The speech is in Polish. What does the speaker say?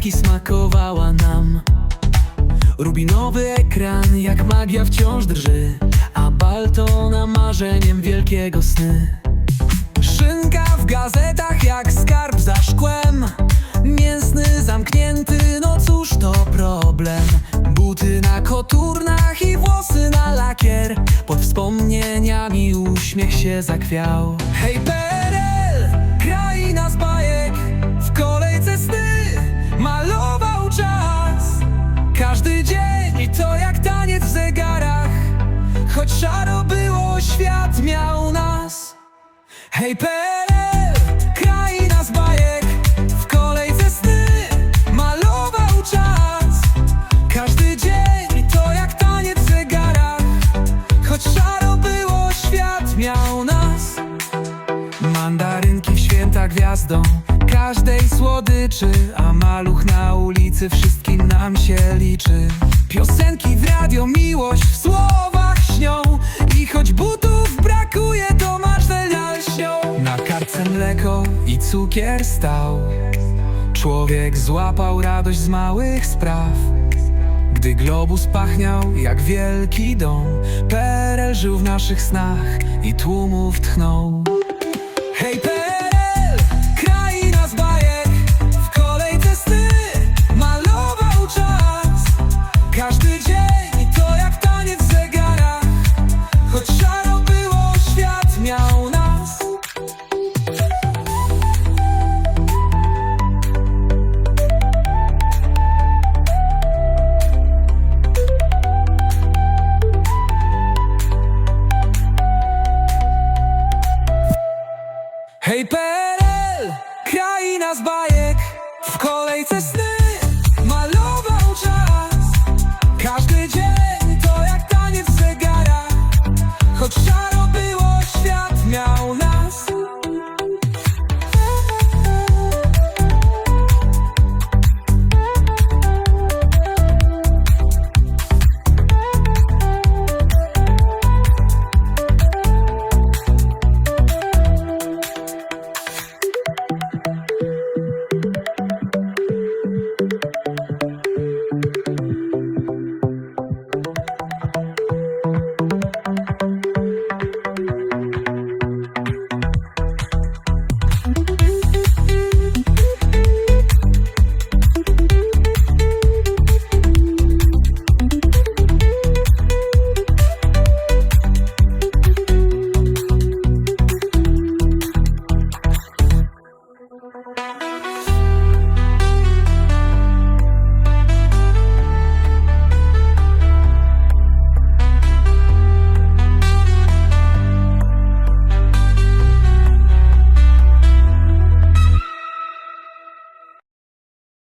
setki smakowała nam. Rubinowy ekran jak magia wciąż drży A Baltona marzeniem wielkiego sny. Szynka w gazetach jak skarb za szkłem. Mięsny zamknięty, no cóż to problem. Buty na koturnach i włosy na lakier. Pod wspomnieniami uśmiech się zakwiał. Hej szaro było, świat miał nas. Hej PRL, kraina z bajek. W kolejce sny malował czas. Każdy dzień to jak taniec w zegarach. Choć szaro było, świat miał nas. Mandarynki w święta gwiazdą Każdej słodyczy A maluch na ulicy wszystkim nam się liczy. Piosenki w radio, miłość w słowach mleko i cukier stał. Człowiek złapał radość z małych spraw. Gdy globus pachniał jak wielki dom PRL żył w naszych snach i tłumów tchnął. Hej Hej PRL, kraina z bajek. W kolejce sny.